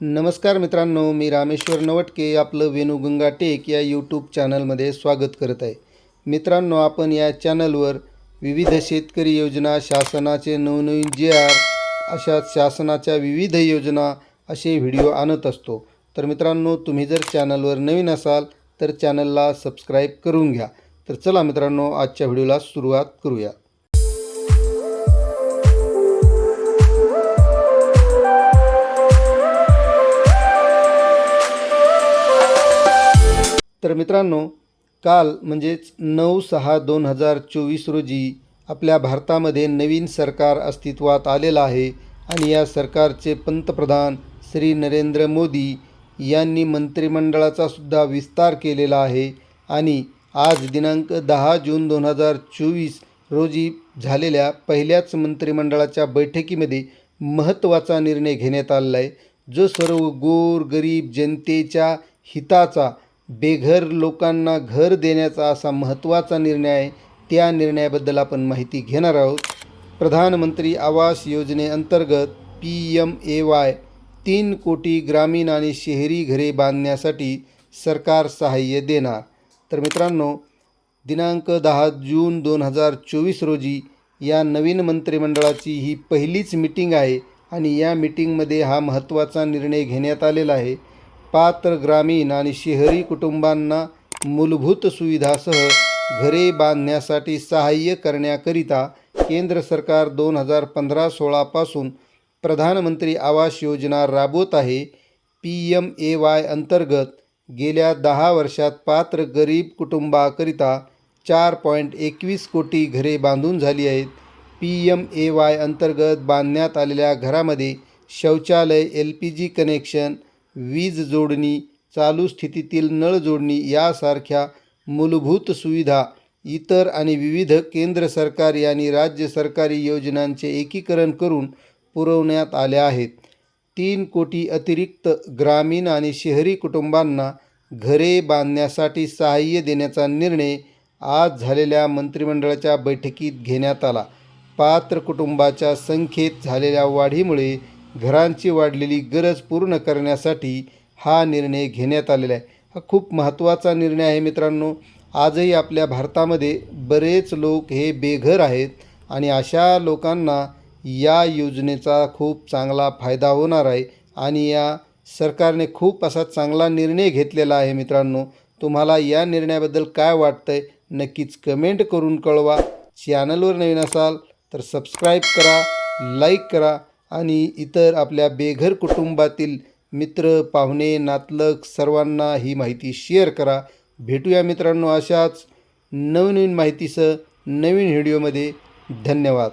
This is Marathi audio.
नमस्कार मित्रांनो मी रामेश्वर नवटके आपलं वेणुगंगा टेक या यूट्यूब चॅनलमध्ये स्वागत करत आहे. मित्रांनो आपण या चॅनलवर विविध शेतकरी योजना शासनाचे नवनवीन जे आर अशा शासनाच्या विविध योजना असे व्हिडिओ आणत असतो. तर मित्रांनो तुम्ही जर चॅनलवर नवीन असाल तर चॅनलला सबस्क्राईब करून घ्या. तर चला मित्रांनो आजच्या व्हिडिओला सुरुवात करूया. मित्रांनो काल म्हणजेच नऊ सहा दोन हजार चोवीस रोजी आपल्या भारतामध्ये नवीन सरकार अस्तित्वात आलेलं आहे आणि या सरकारचे पंतप्रधान श्री नरेंद्र मोदी यांनी मंत्रिमंडळाचा सुद्धा विस्तार केलेला आहे आणि आज दिनांक दहा जून दोन हजार चोवीस रोजी झालेल्या पहिल्याच मंत्रिमंडळाच्या बैठकीमध्ये महत्त्वाचा निर्णय घेण्यात आलेला आहे. जो सर्व गोर गरीब जनतेच्या हिताचा बेघर लोकांना घर देण्याचा असा महत्त्वाचा निर्णय आहे त्या निर्णयाबद्दल आपण माहिती घेणार आहोत. प्रधानमंत्री आवास योजनेअंतर्गत पी एम ए वाय तीन कोटी ग्रामीण आणि शहरी घरे बांधण्यासाठी सरकार सहाय्य देणार. तर मित्रांनो दिनांक दहा जून दोन हजार चोवीस रोजी या नवीन मंत्रिमंडळाची ही पहिलीच मिटिंग आहे आणि या मिटिंगमध्ये हा महत्त्वाचा निर्णय घेण्यात आलेला आहे. पात्र ग्रामीण आणि शहरी कुटुंबांना मूलभूत सुविधासह घरे बांधण्यासाठी सहाय्य करण्याकरिता केंद्र सरकार दोन हजार पंधरा सोळापासून प्रधानमंत्री आवास योजना राबवत आहे. पी एम ए वाय अंतर्गत गेल्या दहा वर्षात पात्र गरीब कुटुंबाकरिता चार पॉईंट एकवीस कोटी घरे बांधून झाली आहेत. पी एम ए वाय अंतर्गत बांधण्यात आलेल्या घरामध्ये शौचालय एल पी जी कनेक्शन वीज जोडणी चालू स्थितीतील नळ जोडणी यासारख्या मूलभूत सुविधा इतर आणि विविध केंद्र सरकारी आणि राज्य सरकारी योजनांचे एकीकरण करून पुरवण्यात आल्या आहेत. तीन कोटी अतिरिक्त ग्रामीण आणि शहरी कुटुंबांना घरे बांधण्यासाठी सहाय्य देण्याचा निर्णय आज झालेल्या मंत्रिमंडळाच्या बैठकीत घेण्यात आला. पात्र कुटुंबाच्या संख्येत झालेल्या वाढीमुळे घरांची वाढलेली गरज पूर्ण करण्यासाठी हा निर्णय घेण्यात आलेला आहे. हा खूप महत्त्वाचा निर्णय आहे मित्रांनो. आजही आपल्या भारतामध्ये बरेच लोक हे बेघर आहेत आणि अशा लोकांना या योजनेचा खूप चांगला फायदा होणार आहे आणि या सरकारने खूप असा चांगला निर्णय घेतलेला आहे मित्रांनो. तुम्हाला या निर्णयाबद्दल काय वाटतं आहे नक्कीच कमेंट करून कळवा. चॅनलवर नवीन असाल तर सबस्क्राईब करा लाईक करा आणि इतर आपल्या बेघर कुटुंबातील मित्र पाहुणे नातलग सर्वांना ही माहिती शेअर करा. भेटूया मित्रांनो अशाच नवनवीन माहितीसह नवीन व्हिडिओमध्ये धन्यवाद.